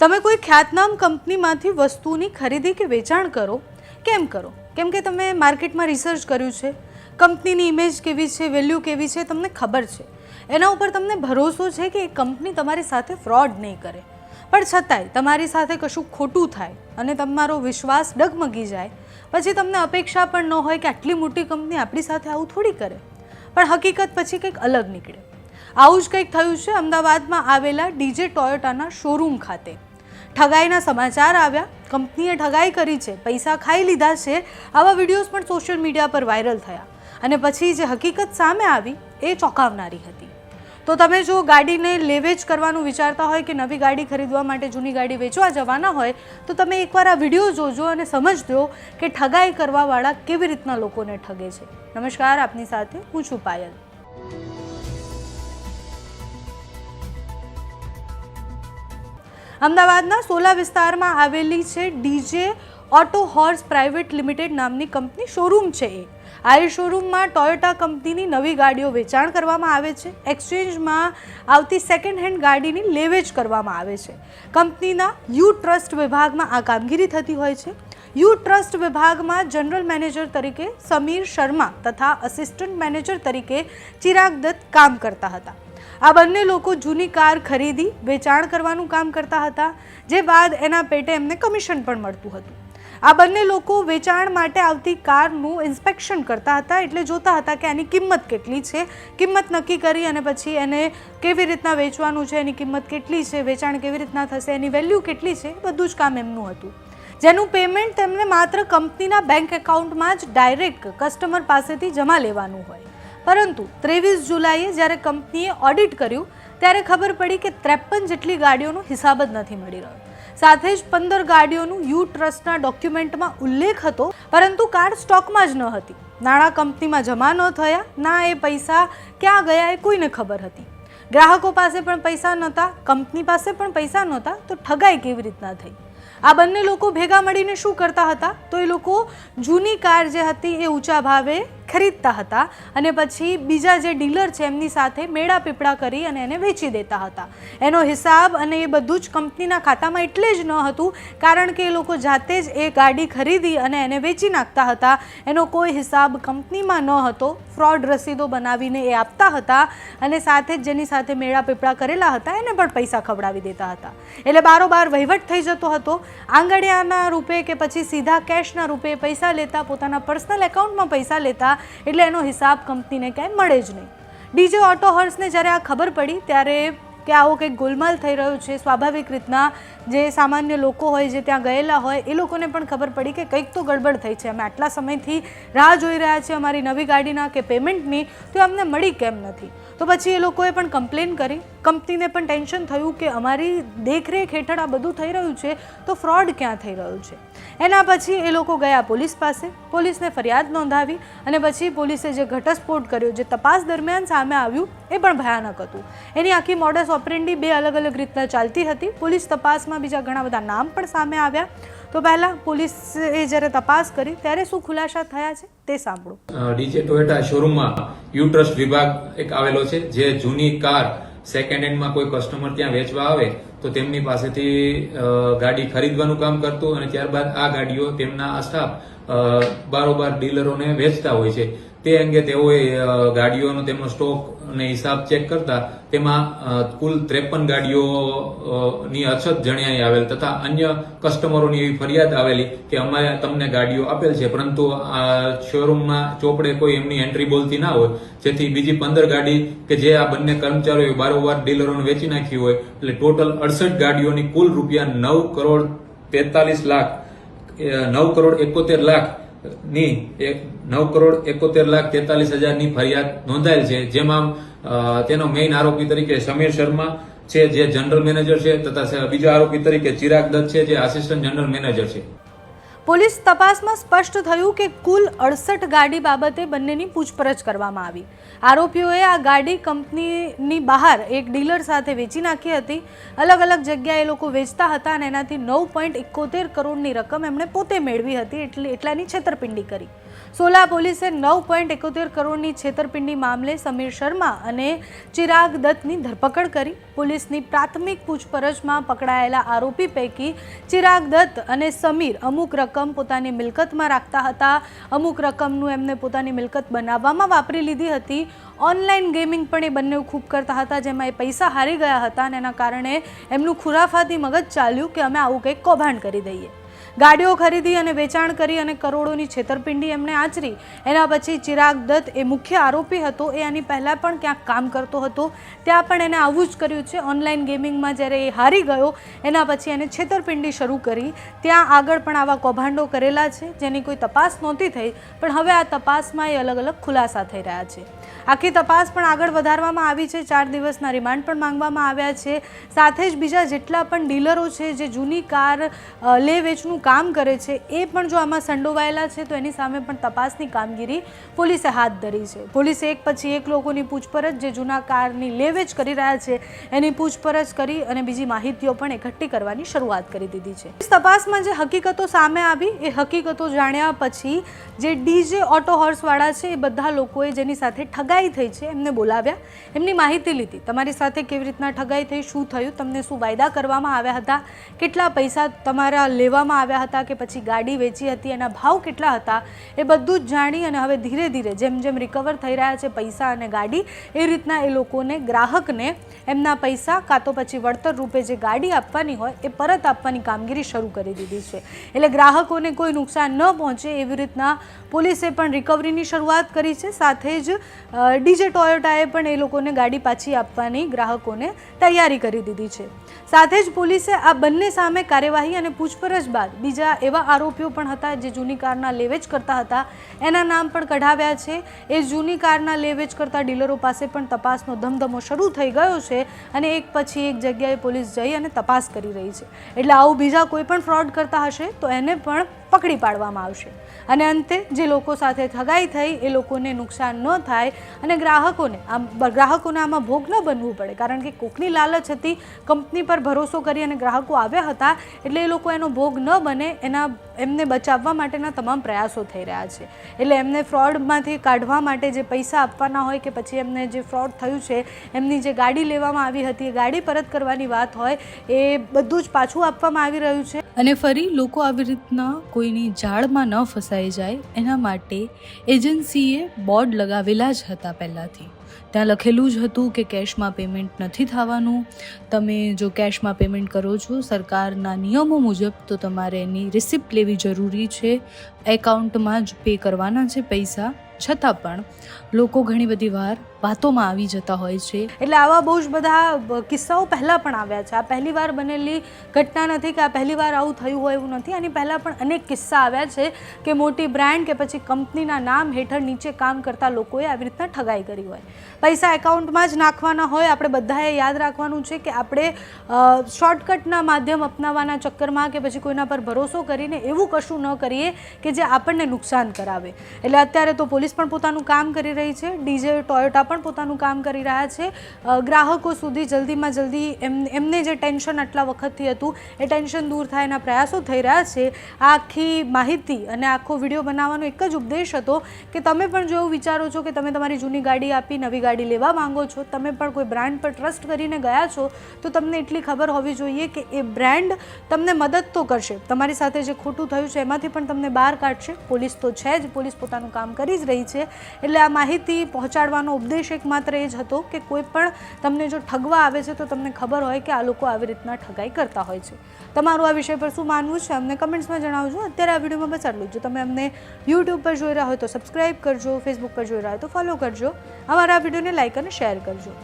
તમે કોઈ ખ્યાતનામ કંપનીમાંથી વસ્તુની ખરીદી કે વેચાણ કરો? કેમ કરો? કેમ કે તમે માર્કેટમાં રિસર્ચ કર્યું છે? કંપનીની ઇમેજ કેવી છે? વેલ્યુ કેવી છે? તમને ખબર છે. એના ઉપર તમને ભરોસો છે કે એ કંપની તમારી સાથે ફ્રોડ નહીં કરે. પણ છતાંય તમારી સાથે કશું ખોટું થાય અને તમારો વિશ્વાસ ડગમગી જાય, પછી તમને અપેક્ષા પણ ન હોય કે આટલી મોટી કંપની આપણી સાથે આવું થોડી કરે. પણ હકીકત પછી કંઈક અલગ નીકળે. આવું જ કંઈક થયું છે અમદાવાદમાં આવેલા ડીજે ટોયોટાના શોરૂમ ખાતે. ઠગાઈના સમાચાર આવ્યા. કંપનીએ ઠગાઈ કરી છે. પૈસા ખાઈ લીધા છે. આવા વિડીયોઝ પણ સોશિયલ મીડિયા પર વાયરલ થયા. અને પછી જે હકીકત સામે આવી, એ ચોંકાવનારી હતી. તો તમે જો ગાડીને લેવેજ કરવાનું વિચારતા હોય કે નવી ગાડી ખરીદવા માટે જૂની ગાડી વેચવા જવાના હોય, તો તમે એકવાર આ વીડિયો જોજો અને સમજજો કે ઠગાઈ કરવાવાળા કેવી રીતના લોકોને ઠગે છે. નમસ્કાર, આપની સાથે હું છું પાયલ. અમદાવાદના સોલા વિસ્તારમાં આવેલી છે DJ auto horse private limited નામની કંપની શોરૂમ છે એ. આ શોરૂમમાં ટોયોટા કંપનીની નવી ગાડીઓ વેચાણ કરવામાં આવે છે. એક્સચેન્જમાં આવતી સેકન્ડ હેન્ડ ગાડીની લેવેચ કરવામાં આવે છે. કંપનીના યુ ટ્રસ્ટ વિભાગમાં આ કામગીરી થતી હોય છે. યુ ટ્રસ્ટ વિભાગમાં જનરલ મેનેજર તરીકે સમીર શર્મા તથા અસિસ્ટન્ટ મેનેજર તરીકે ચિરાગ દત્ત કામ કરતા હતા. આ બંને લોકો જૂની કાર ખરીદી, વેચાણ કરવાનું કામ કરતા હતા, જે બાદ એના પેટે એમને કમિશન પણ મળતું હતું. આ બંને લોકો વેચાણ માટે આવતી કારનું ઇન્સ્પેક્શન કરતા હતા, એટલે જોતા હતા કે આની કિંમત કેટલી છે, કિંમત નક્કી કરી અને પછી એને કેવી રીતના વેચવાનું છે, એની કિંમત કેટલી છે, વેચાણ કેવી રીતના થશે, એની વેલ્યુ કેટલી છે બધું જ કામ એમનું હતું. જેનું પેમેન્ટ તેમને માત્ર કંપનીના બેંક એકાઉન્ટમાં જ ડાયરેક્ટ કસ્ટમર પાસેથી જમા લેવાનું હોય. પરંતુ ત્રેવીસ જુલાઈએ જ્યારે કંપનીએ ઓડિટ કર્યું, ત્યારે ખબર પડી કે ત્રેપન જેટલી ગાડીઓનો હિસાબ જ નથી મળી રહ્યો. સાથે જ પંદર ગાડીઓનું યુ ટ્રસ્ટના ડોક્યુમેન્ટમાં ઉલ્લેખ હતો, પરંતુ કાર સ્ટોકમાં જ ન હતી. નાણાં કંપનીમાં જમા ન થયા, ના એ પૈસા ક્યાં ગયા એ કોઈને ખબર હતી. ગ્રાહકો પાસે પણ પૈસા નહોતા, કંપની પાસે પણ પૈસા નહોતા, તો ઠગાઈ કેવી રીતના થઈ? આ બંને લોકો ભેગા મળીને શું કરતા હતા? તો એ લોકો જૂની કાર જે હતી એ ઊંચા ભાવે ખરીદતા હતા અને પછી બીજા જે ડીલર છે એમની સાથે મેળા પીપળા કરી અને એને વેચી દેતા હતા. એનો હિસાબ અને એ બધું જ કંપનીના ખાતામાં એટલે જ ન હતું, કારણ કે એ લોકો જાતે જ એ ગાડી ખરીદી અને એને વેચી નાખતા હતા. એનો કોઈ હિસાબ કંપનીમાં ન હતો. ફ્રોડ રસીદો બનાવીને એ આપતા હતા અને સાથે જ જેની સાથે મેળા પીપળા કરેલા હતા એને પણ પૈસા ખવડાવી દેતા હતા. એટલે બારોબાર વહીવટ થઈ જતો હતો. આંગળિયાના રૂપે કે પછી સીધા કેશના રૂપે પૈસા લેતા, પોતાના પર્સનલ એકાઉન્ટમાં પૈસા લેતા એટલે એનો હિસાબ કંપનીને ક્યાંય મળે જ નહીં. ડીજે ઓટો હર્સને જ્યારે આ ખબર પડી, ત્યારે કે આવો કંઈક ગોલમાલ થઈ રહ્યો છે, સ્વાભાવિક રીતના જે સામાન્ય લોકો હોય, જે ત્યાં ગયેલા હોય, એ લોકોને પણ ખબર પડી કે કંઈક તો ગડબડ થઈ છે. અમે આટલા સમયથી રાહ જોઈ રહ્યા છીએ અમારી નવી ગાડીના કે પેમેન્ટની તો અમને મળી કેમ નથી? તો પછી એ લોકોએ પણ કમ્પ્લેન કરી. કંપનીને પણ ટેન્શન થયું કે અમારી દેખરેખ હેઠળ આ બધું થઈ રહ્યું છે, તો ફ્રોડ ક્યાં થઈ રહ્યું છે? એના પછી એ લોકો ગયા પોલીસ પાસે, પોલીસને ફરિયાદ નોંધાવી અને પછી પોલીસે જે ઘટસ્ફોટ કર્યો, જે તપાસ દરમિયાન સામે આવ્યું, એ પણ ભયાનક હતું. એની આખી મોડસ ઓપરેન્ડી બે અલગ અલગ રીતના ચાલતી હતી. પોલીસ તપાસમાં બીજા ઘણા બધા નામ પણ સામે આવ્યા. તો પહેલાં પોલીસે જ્યારે તપાસ કરી, ત્યારે શું ખુલાસા થયા છે, તે સાંભળો. ડીજે ટોયોટા શોરૂમમાં યુ ટ્રસ્ટ વિભાગ એક આવેલો છે, જે જૂની કાર સેકન્ડ હેન્ડમાં કોઈ કસ્ટમર ત્યાં વેચવા આવે, તો તેમની પાસેથી ગાડી ખરીદવાનું કામ કરતું અને ત્યારબાદ આ ગાડીઓ તેમના સ્ટાફ બારોબાર ડીલરોને વેચતા હોય છે. તે અંગે તેઓએ ગાડીઓનો તેમનો સ્ટોક અને હિસાબ ચેક કરતા તેમાં કુલ ત્રેપન ગાડીઓની અછત જણાઈ આવેલ તથા અન્ય કસ્ટમરોની એવી ફરિયાદ આવેલી કે અમારે તમને ગાડીઓ આપેલ છે, પરંતુ આ શોરૂમમાં ચોપડે કોઈ એમની એન્ટ્રી બોલતી ના હોય. જેથી બીજી પંદર ગાડી કે જે આ બંને કર્મચારીઓએ વારંવાર ડીલરોને વેચી નાખી હોય, એટલે ટોટલ અડસઠ ગાડીઓની કુલ રૂપિયા નવ કરોડ તેતાલીસ લાખ નવ કરોડ એકોતેર લાખ ની એક નવ કરોડ એકોતેર લાખ તેતાલીસ હજારની ફરિયાદ નોંધાયેલ છે. જેમાં તેનો મેઇન આરોપી તરીકે સમીર શર્મા છે, જે જનરલ મેનેજર છે, તથા બીજા આરોપી તરીકે ચિરાગ દત્ત છે, જે આસિસ્ટન્ટ જનરલ મેનેજર છે. પોલીસ તપાસમાં સ્પષ્ટ થયું કે કુલ અડસઠ ગાડી બાબતે બંનેની પૂછપરછ કરવામાં આવી. આરોપીઓએ આ ગાડી કંપનીની બહાર એક ડીલર સાથે વેચી નાખી હતી. અલગ અલગ જગ્યાએ લોકો વેચતા હતા અને એનાથી નવ પોઈન્ટ એકોતેર કરોડની રકમ એમણે પોતે મેળવી હતી એટલે એટલાની છેતરપિંડી કરી. સોલા પોલીસે નવ પોઈન્ટ એકોતેર કરોડની છેતરપિંડી મામલે સમીર શર્મા અને ચિરાગ દત્તની ધરપકડ કરી. પોલીસની પ્રાથમિક પૂછપરછમાં પકડાયેલા આરોપી પૈકી ચિરાગ દત્ત અને સમીર અમુક રકમ પોતાની મિલકતમાં રાખતા હતા. અમુક રકમનું એમને પોતાની મિલકત બનાવવામાં વાપરી લીધી હતી. ઓનલાઈન ગેમિંગ પણ એ બંને ખૂબ કરતા હતા, જેમાં એ પૈસા હારી ગયા હતા અને એના કારણે એમનું ખુરાફાતી મગજ ચાલ્યું કે અમે આવું કંઈક કૌભાંડ કરી દઈએ. ગાડીઓ ખરીદી અને વેચાણ કરી અને કરોડોની છેતરપિંડી એમણે આચરી. એના પછી ચિરાગ દત્ત એ મુખ્ય આરોપી હતો. એ આની પહેલાં પણ ક્યાંક કામ કરતો હતો. ત્યાં પણ એને આવું જ કર્યું છે. ઓનલાઈન ગેમિંગમાં જ્યારે એ હારી ગયો, એના પછી એને છેતરપિંડી શરૂ કરી. ત્યાં આગળ પણ આવા કૌભાંડો કરેલા છે, જેની કોઈ તપાસ નહોતી થઈ, પણ હવે આ તપાસમાં એ અલગ અલગ ખુલાસા થઈ રહ્યા છે. આખી તપાસ પણ આગળ વધારવામાં આવી છે. ચાર દિવસના રિમાન્ડ પણ માંગવામાં આવ્યા છે. સાથે જ બીજા જેટલા પણ ડીલરો છે, જે જૂની કાર લે વેચનું કામ કરે છે એ પણ જો આમાં સંડોવાયેલા છે, તો એની સામે પણ તપાસની કામગીરી પોલીસે હાથ ધરી છે. પોલીસે એક પછી એક લોકોની પૂછપરછ જે જૂના કારની લેવેચ કરી રહ્યા છે, એની પૂછપરછ કરી અને બીજી માહિતીઓ પણ એકઠી કરવાની શરૂઆત કરી દીધી છે. તપાસમાં જે હકીકતો સામે આવી, એ હકીકતો જાણ્યા પછી જે ડીજે ઓટો હોર્સવાળા છે, એ બધા લોકોએ જેની સાથે ઠગાઈ થઈ છે, એમને બોલાવ્યા. એમની માહિતી લીધી. તમારી સાથે કેવી રીતના ઠગાઈ થઈ, શું થયું, તમને શું વાયદા કરવામાં આવ્યા હતા, કેટલા પૈસા તમારા લેવામાં આવ્યા હતા કે પછી ગાડી વેચી હતી, એના ભાવ કેટલા હતા એ બધું જ જાણી અને હવે ધીરે ધીરે જેમ જેમ રિકવર થઈ રહ્યા છે પૈસા અને ગાડી, એ રીતના એ લોકોને, ગ્રાહકને એમના પૈસા કાં તો પછી વળતર રૂપે જે ગાડી આપવાની હોય, એ પરત આપવાની કામગીરી શરૂ કરી દીધી છે. એટલે ગ્રાહકોને કોઈ નુકસાન ન પહોંચે એવી રીતના પોલીસે પણ રિકવરીની શરૂઆત કરી છે. સાથે જ ડીજે ટોયોટાએ પણ એ લોકોને ગાડી પાછી આપવાની ગ્રાહકોને તૈયારી કરી દીધી છે. સાથે જ પોલીસે આ બંને સામે કાર્યવાહી અને પૂછપરછ બાદ બીજા એવા આરોપીઓ પણ હતા જે જૂની કારના લેવેચ કરતા હતા. એના નામ પણ કઢાવ્યા છે. એ જૂની કારના લેવેચ કરતા ડીલરો પાસે પણ તપાસનો ધમધમો શરૂ થઈ ગયો છે અને એક પછી એક જગ્યાએ પોલીસ જઈ અને તપાસ કરી રહી છે. એટલે આવું બીજા કોઈ પણ ફ્રોડ કરતા હશે તો એને પણ પકડી પાડવામાં આવશે. અને અંતે જે લોકો સાથે ઠગાઈ થઈ, એ લોકોને નુકસાન ન થાય અને ગ્રાહકોને આમ ગ્રાહકોને આમાં ભોગ ન બનવું પડે. કારણ કે કોકની લાલચ હતી, કંપની પર ભરોસો કરી અને ગ્રાહકો આવ્યા હતા, એટલે એ લોકો એનો ભોગ ન બને, એના એમને બચાવવા માટેના તમામ પ્રયાસો થઈ રહ્યા છે. એટલે એમને ફ્રોડમાંથી કાઢવા માટે જે પૈસા આપવાના હોય કે પછી એમને જે ફ્રોડ થયું છે, એમની જે ગાડી લેવામાં આવી હતી, એ ગાડી પરત કરવાની વાત હોય, એ બધું જ પાછું આપવામાં આવી રહ્યું છે. અને ફરી લોકો આવી રીતના કોઈની જાળમાં ન ફસાઈ જાય, એના માટે એજન્સીએ બોર્ડ લગાવેલા જ હતા પહેલાંથી. ત્યાં લખેલું જ હતું કે કેશમાં પેમેન્ટ નથી થવાનું. તમે જો કેશમાં પેમેન્ટ કરો છો, સરકારના નિયમો મુજબ તો તમારે એની રિસિપ્ટ લેવી જરૂરી છે. એકાઉન્ટમાં જ પે કરવાના છે પૈસા. છતાં પણ લોકો ઘણી બધી વાર વાતોમાં આવી જતા હોય છે. એટલે આવા બહુ જ બધા કિસ્સાઓ પહેલાં પણ આવ્યા છે. આ પહેલી વાર બનેલી ઘટના નથી કે આ પહેલી વાર આવું થયું હોય એવું નથી. આની પહેલાં પણ અનેક કિસ્સા આવ્યા છે કે મોટી બ્રાન્ડ કે પછી કંપનીના નામ હેઠળ નીચે કામ કરતા લોકોએ આવી રીતના ઠગાઈ કરી હોય. પૈસા એકાઉન્ટમાં જ નાખવાના હોય. આપણે બધાએ યાદ રાખવાનું છે કે આપણે શોર્ટકટના માધ્યમ અપનાવવાના ચક્કરમાં કે પછી કોઈના પર ભરોસો કરીને એવું કશું ન કરીએ કે જે આપણને નુકસાન કરાવે. એટલે અત્યારે તો પોલીસ પણ પોતાનું કામ કરી રહી છે. ડીજે, ટોયોટા પણ પોતાનું કામ કરી રહ્યા છે. ગ્રાહકો સુધી જલ્દીમાં જલ્દી એમ, એમને જે ટેન્શન આટલા વખતથી હતું, એ ટેન્શન દૂર થાય એના પ્રયાસો થઈ રહ્યા છે. આ આખી માહિતી અને આખો વીડિયો બનાવવાનો એક જ ઉપદેશ હતો કે તમે પણ જો એવું વિચારો છો કે તમે તમારી જૂની ગાડી આપી, નવી ગાડી લેવા માંગો છો, તમે પણ કોઈ બ્રાન્ડ પર ટ્રસ્ટ કરીને ગયા છો, તો તમને એટલી ખબર હોવી જોઈએ કે એ બ્રાન્ડ તમને મદદ તો કરશે. તમારી સાથે જે ખોટું થયું છે, એમાંથી પણ તમને બહાર કાઢશે. પોલીસ તો છે જ, પોલીસ પોતાનું કામ કરી જ રહી છે. એટલે આ માહિતી પહોંચાડવાનો ઉપદેશ એક માત્ર એ જ હતો કે કોઈ પણ તમને જો ઠગવા આવે છે તો તમને ખબર હોય કે આ લોકો આવી રીતના ઠગાઈ કરતા હોય છે. તમારું આ વિષય પર શું માનવું છે અમને કમેન્ટ્સમાં જણાવજો. અત્યારે આ વિડીયોમાં બસ આટલું જો. તમે અમને યુટ્યુબ પર જોઈ રહ્યા હોય તો સબસ્ક્રાઈબ કરજો ફેસબુક પર જોઈ રહ્યા હોય તો ફોલો કરજો. અમારા આ વિડીયોને લાઇક અને શેર કરજો.